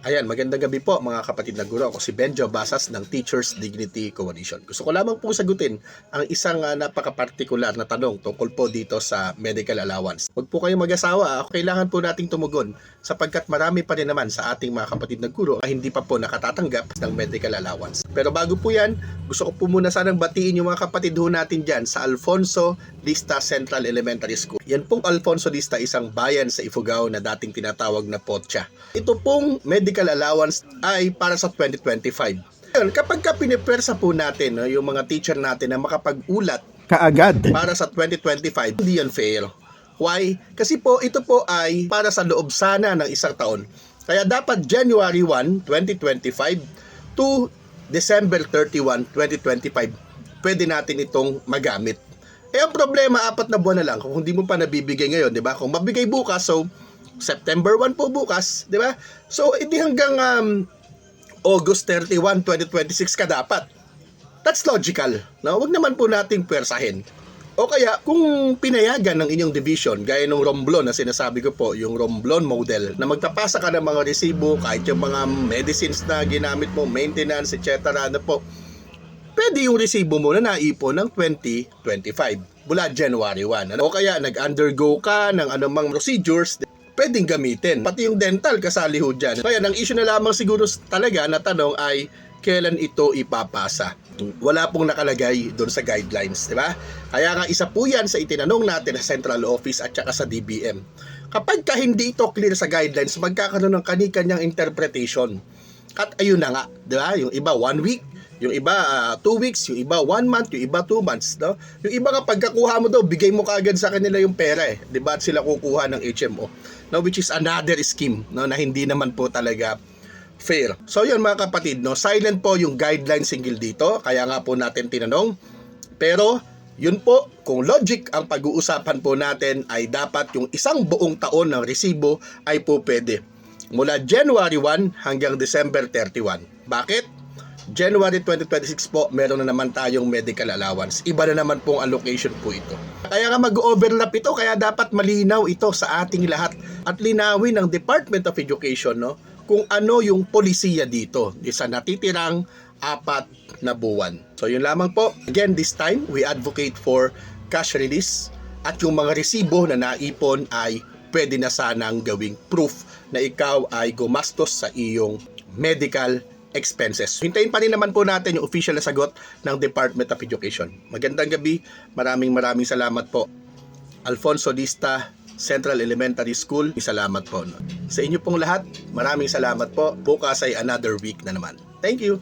Ayan, magandang gabi po mga kapatid na guro. Ako si Benjo Basas ng Teachers Dignity Coalition. Gusto ko lamang po sagutin ang isang uh, napaka-partikular na tanong tungkol po dito sa medical allowance. Huwag po kayong mag-asawa, ah. kailangan po nating tumugon sapagkat marami pa rin naman sa ating mga kapatid na guro na hindi pa po nakatatanggap ng medical allowance. Pero bago po yan, gusto ko po muna sanang batiin yung mga kapatid ho natin dyan sa Alfonso Lista Central Elementary School. Yan pong Alfonso Lista isang bayan sa Ifugao na dating tinatawag na Potcha. Ito pong medical allowance ay para sa 2025. Ngayon, kapag ka pinipersa po natin no, yung mga teacher natin na makapag-ulat kaagad. para sa 2025, hindi yan fair. Why? Kasi po, ito po ay para sa loob sana ng isang taon. Kaya dapat January 1, 2025 to December 31, 2025, pwede natin itong magamit. Eh, ang problema, apat na buwan na lang. Kung hindi mo pa nabibigay ngayon, di ba? Kung mabigay bukas, so September 1 po bukas, di ba? So, hindi hanggang um, August 31, 2026 ka dapat. That's logical. No? Huwag naman po nating pwersahin. O kaya, kung pinayagan ng inyong division, gaya ng Romblon na sinasabi ko po, yung Romblon model, na magpapasa ka ng mga resibo, kahit yung mga medicines na ginamit mo, maintenance, etc. na po, pwede yung resibo mo na naipon ng 2025 mula January 1. Ano? O kaya nag-undergo ka ng anumang procedures, pwedeng gamitin. Pati yung dental kasali ho dyan. Kaya ang issue na lamang siguro talaga na tanong ay kailan ito ipapasa. Wala pong nakalagay doon sa guidelines, di ba? Kaya nga isa po yan sa itinanong natin sa central office at saka sa DBM. Kapag ka hindi ito clear sa guidelines, magkakaroon ng kani-kanyang interpretation. At ayun na nga, di ba? Yung iba one week, yung iba uh, two weeks, yung iba one month, yung iba two months, no? Yung iba kapag kakuha mo daw, bigay mo kaagad sa kanila yung pera eh. 'Di ba? At sila kukuha ng HMO. No, which is another scheme, no, na hindi naman po talaga fair. So yun mga kapatid, no, silent po yung guideline single dito, kaya nga po natin tinanong. Pero yun po, kung logic ang pag-uusapan po natin ay dapat yung isang buong taon ng resibo ay po pwede. Mula January 1 hanggang December 31. Bakit? January 2026 po, meron na naman tayong medical allowance. Iba na naman pong allocation po ito. Kaya nga mag-overlap ito, kaya dapat malinaw ito sa ating lahat at linawin ng Department of Education no, kung ano yung polisiya dito sa natitirang apat na buwan. So yun lamang po. Again, this time, we advocate for cash release at yung mga resibo na naipon ay pwede na sanang gawing proof na ikaw ay gumastos sa iyong medical expenses. Hintayin pa rin naman po natin yung official na sagot ng Department of Education. Magandang gabi. Maraming maraming salamat po. Alfonso Lista, Central Elementary School. Salamat po. Sa inyo pong lahat, maraming salamat po. Bukas ay another week na naman. Thank you.